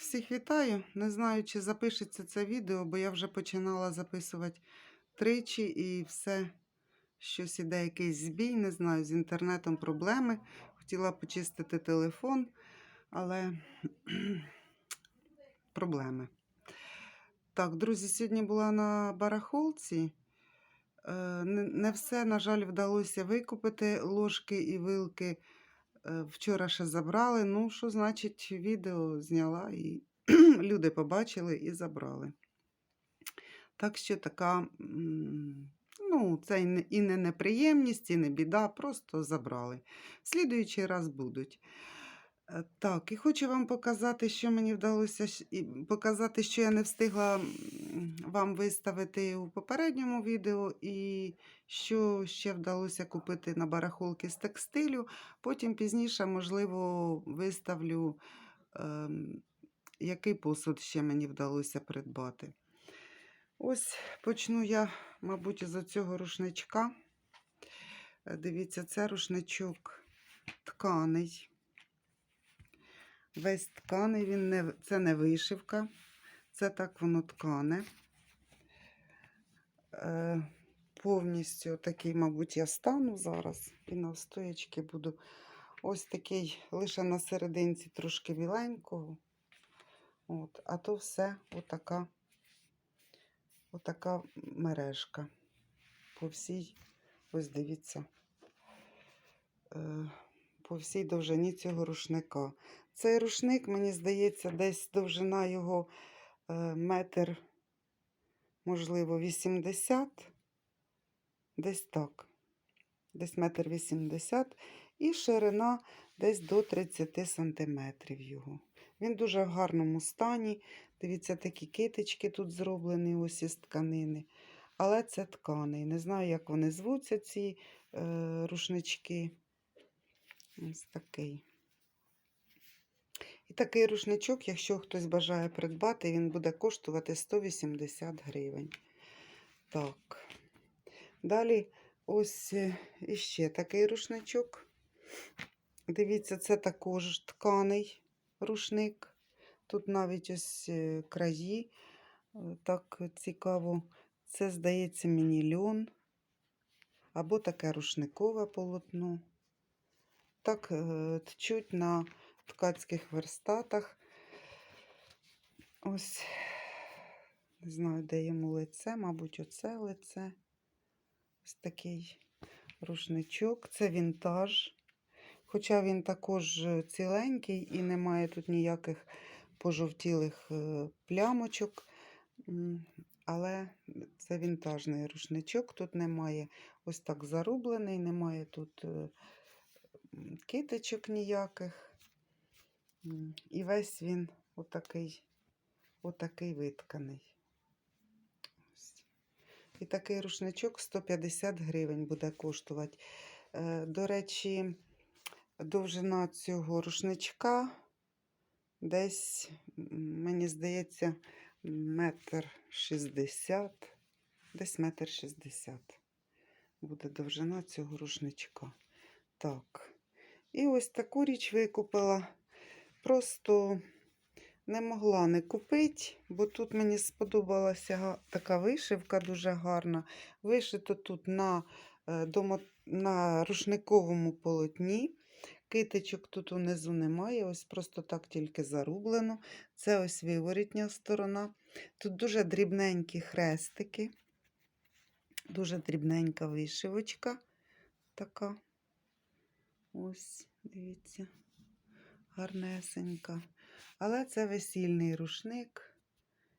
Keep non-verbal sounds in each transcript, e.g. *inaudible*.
Всіх вітаю. Не знаю, чи запишеться це відео, бо я вже починала записувати тричі і все. Щось іде якийсь збій, не знаю, з інтернетом проблеми. Хотіла почистити телефон, але *clears throat* проблеми. Так, друзі, сьогодні була на барахолці. Е, Не не все, на жаль, вдалося викупити ложки і вилки. Е, Вчора ще забрали. Ну, що значить, відео зняла і *clears throat* люди побачили і забрали. Так що така, ну, це і не неприємність, і не біда, просто забрали. В слідуючий раз будуть. Е, Так, і хочу вам показати, що мені вдалося показати, що я не встигла вам виставити у попередньому відео, і що ще вдалося купити на барахолки з текстилю. Потім пізніше, можливо, виставлю, ем, який посуд ще мені вдалося придбати. Ось почну я, мабуть, з цього рушничка. Е, Дивіться, це рушничок тканий. Весь тканий, він не, це не вишивка, це так воно ткане. Е, повністю такий, мабуть, я стану зараз і навстоячки буду. Ось такий лише на серединці трошки біленького. От, а то все отака, отака мережка. По всій, ось дивіться, е, по всій довжині цього рушника. Цей рушник, мені здається, десь довжина його е, метр, можливо, 80, десь так. Десь метр 80 і ширина десь до 30 сантиметрів його. Він дуже в гарному стані. Дивіться, такі китички тут зроблені ось із тканини. Але це тканий. Не знаю, як вони звуться, ці е, рушнички. Ось такий. І такий рушничок, якщо хтось бажає придбати, він буде коштувати 180 гривень. Так. Далі ось е, іще такий рушничок. Дивіться, це також тканий рушник. Тут навіть ось е, краї. е, Так цікаво. Це, здається, мені льон. Або таке рушникове полотно. Так тчуть на ткацьких верстатах. Ось, не знаю, де йому лице, мабуть, оце лице. Ось такий рушничок. Це вінтаж. Хоча він також е, ціленький і не має тут ніяких пожовтілих е, плямочок. Але це вінтажний рушничок. Тут немає ось так зарублений, немає тут е, м, китичок ніяких. І весь він отакий, отакий витканий. І такий рушничок 150 гривень буде коштувати. Е, До речі, довжина цього рушничка десь, мені здається, метр шістдесят, десь метр шістдесят буде довжина цього рушничка. Так. І ось таку річ викупила. Просто не могла не купити, бо тут мені сподобалася така вишивка дуже гарна. Вишито тут на, е, на рушниковому полотні. Китичок тут унизу немає, ось просто так тільки зарублено. Це ось виворітня сторона. Тут дуже дрібненькі хрестики, дуже дрібненька вишивочка така. Ось, дивіться, гарнесенька. Але це весільний рушник.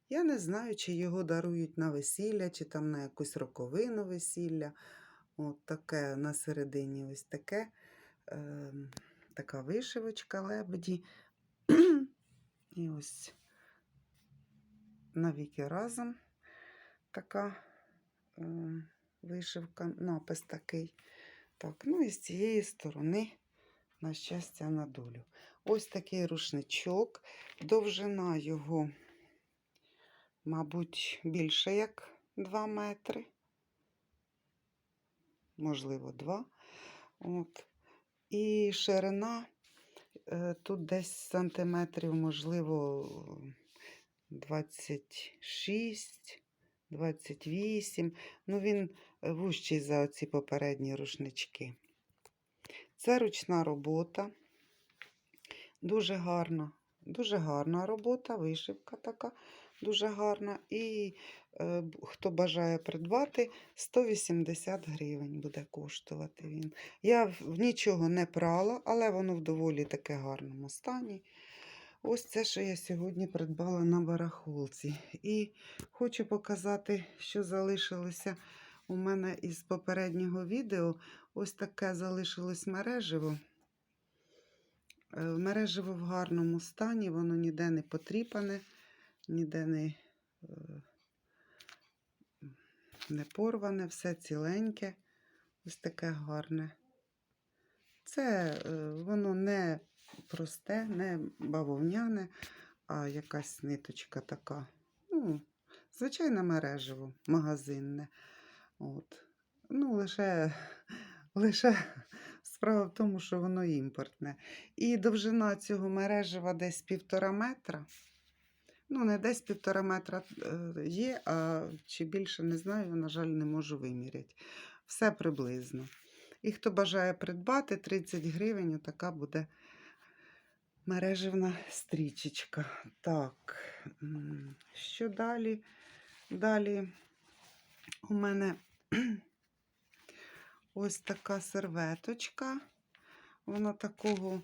Я не знаю, чи його дарують на весілля, чи там на якусь роковину весілля. От таке на середині ось таке. Е, така вишивочка лебеді. *clears throat* І ось навіки разом така е, вишивка, напис такий. Так, ну і з цієї сторони, на щастя, на долю. Ось такий рушничок. Довжина його, мабуть, більше як 2 метри. Можливо, 2. От. І ширина Е, Тут десь сантиметрів, можливо, 26, 28. Ну, він вужчий за оці попередні рушнички. Це ручна робота. Дуже гарна. Дуже гарна робота, вишивка така дуже гарна. І е, хто бажає придбати, 180 гривень буде коштувати він. Я в нічого не прала, але воно в доволі таке гарному стані. Ось це, що я сьогодні придбала на барахолці. І хочу показати, що залишилося у мене із попереднього відео. Ось таке залишилось мереживо. Е, Мереживо в гарному стані, воно ніде не потріпане, ніде не, е, не порване, все ціленьке. Ось таке гарне. Це е, воно не просте, не бавовняне, а якась ниточка така. Ну, звичайне мережево, магазинне. От. Ну, лише, лише справа в тому, що воно імпортне. І довжина цього мережева десь півтора метра. Ну, не десь півтора метра е, є, а чи більше не знаю, на жаль, не можу виміряти. Все приблизно. І хто бажає придбати 30 гривень, така буде мережевна стрічечка. Так, що далі? Далі у мене ось така серветочка. Вона такого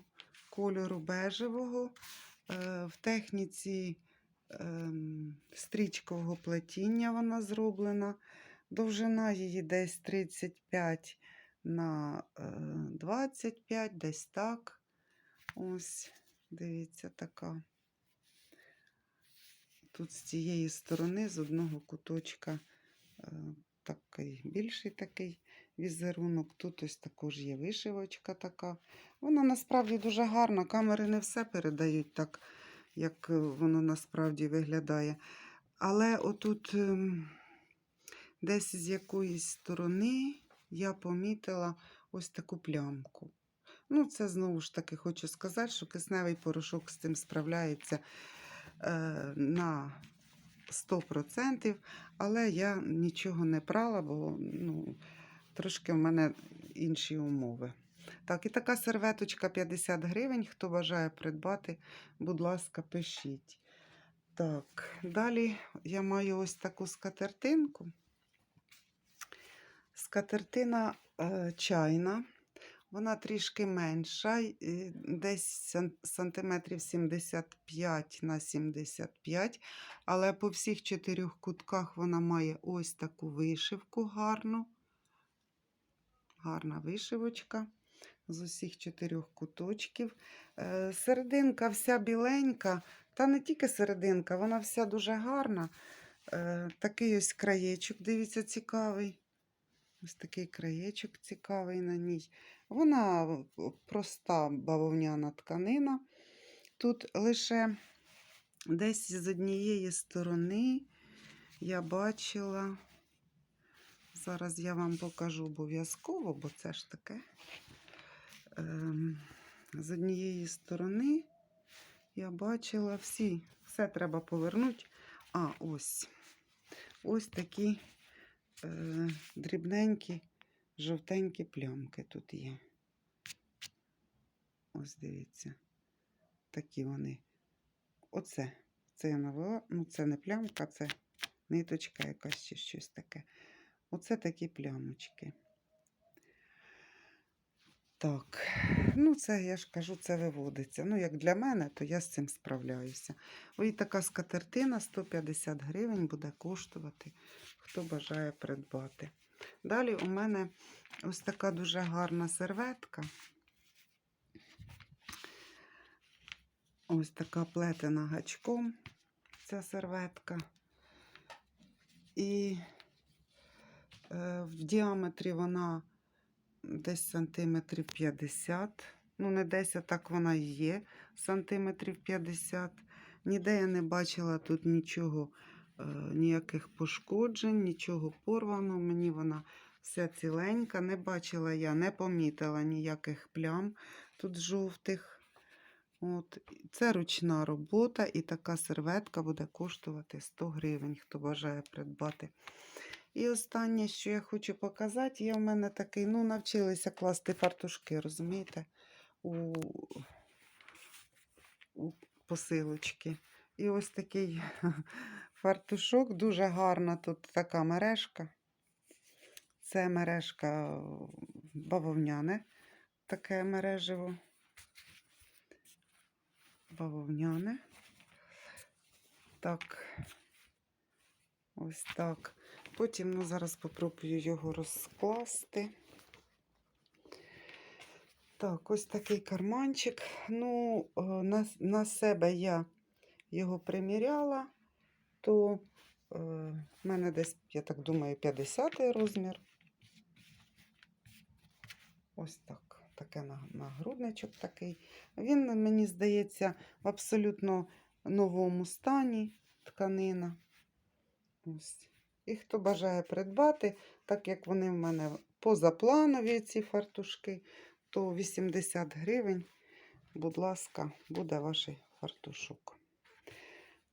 кольору бежевого. Е, В техніці ем, стрічкового плетіння вона зроблена. Довжина її десь 35 на е, 25, десь так. Ось, дивіться, така. Тут з цієї сторони, з одного куточка, е, такий більший такий візерунок. Тут ось також є вишивочка така. Вона насправді дуже гарна. Камери не все передають так, як е, воно насправді виглядає. Але отут ем, десь з якоїсь сторони я помітила ось таку плямку. Ну, це знову ж таки хочу сказати, що кисневий порошок з цим справляється е, на 100%, але я нічого не прала, бо ну, трошки в мене інші умови. Так, і така серветочка 50 гривень. Хто бажає придбати, будь ласка, пишіть. Так, далі я маю ось таку скатертинку. Скатертина е, чайна. Вона трішки менша, десь сантиметрів 75 на 75, але по всіх чотирьох кутках вона має ось таку вишивку гарну. Гарна вишивочка з усіх чотирьох куточків. Е, Серединка вся біленька, та не тільки серединка, вона вся дуже гарна. Е, Такий ось краєчок, дивіться, цікавий. Ось такий краєчок цікавий на ній. Вона проста бавовняна тканина. Тут лише десь з однієї сторони я бачила. Зараз я вам покажу обов'язково, бо це ж таке. Ем, з однієї сторони я бачила всі, все треба повернути. А, ось. Ось такі е, дрібненькі, жовтенькі плямки тут є. Ось дивіться. Такі вони. Оце. Це я навела. Ну, це не плямка, це ниточка якась чи щось таке. Оце такі плямочки. Так, ну це я ж кажу, це виводиться. Ну, як для мене, то я з цим справляюся. Ось така скатертина 150 гривень буде коштувати, хто бажає придбати. Далі у мене ось така дуже гарна серветка. Ось така плетена гачком ця серветка. І в діаметрі вона десь сантиметрів 50. Ну, не десь, а так вона і є, сантиметрів 50. Ніде я не бачила тут нічого, е, ніяких пошкоджень, нічого порваного. Мені вона вся ціленька. Не бачила я, не помітила ніяких плям тут жовтих. От, це ручна робота, і така серветка буде коштувати 100 гривень, хто бажає придбати. І останнє, що я хочу показати, є в мене такий, ну, навчилися класти фартушки, розумієте, у, у посилочки. І ось такий *laughs* фартушок, дуже гарна тут така мережка. Це мережка бавовняне, таке мереживо. Бавовняне. Так. Ось так. Потім, ну, зараз попробую його розкласти. Так, ось такий карманчик. Ну, е, на, на себе я його приміряла, то е, в мене десь, я так думаю, 50 розмір. Ось так. Таке на- нагрудничок такий. Він, мені здається, в абсолютно новому стані тканина. Ось. І хто бажає придбати, так як вони в мене позапланові, ці фартушки, то 80 гривень, будь ласка, буде ваш фартушок.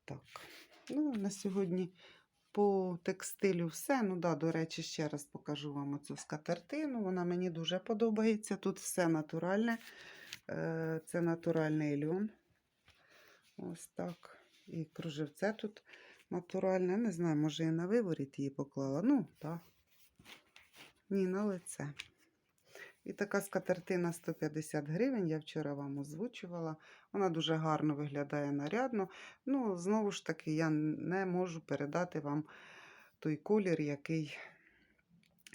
Так, ну на сьогодні по текстилю все. Ну да, до речі, ще раз покажу вам оцю скатертину. Вона мені дуже подобається. Тут все натуральне. Е, Це натуральний льон. Ось так. І кружевце тут натуральне. Не знаю, може і на виворіт її поклала. Ну, так. Ні, на лице. І така скатертина 150 гривень. Я вчора вам озвучувала. Вона дуже гарно виглядає нарядно. Ну, знову ж таки, я не можу передати вам той колір, який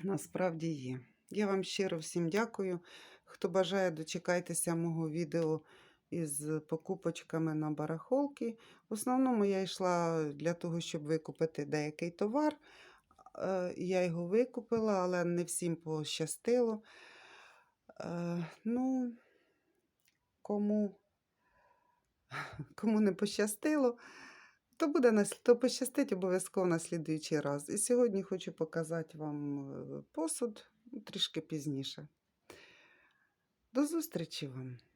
насправді є. Я вам щиро всім дякую. Хто бажає, дочекайтеся мого відео із покупочками на барахолки. В основному я йшла для того, щоб викупити деякий товар. Е, Я його викупила, але не всім пощастило. Е, Ну, кому, кому не пощастило, то буде то пощастить обов'язково на слідуючий раз. І сьогодні хочу показати вам е, посуд трішки пізніше. До зустрічі вам!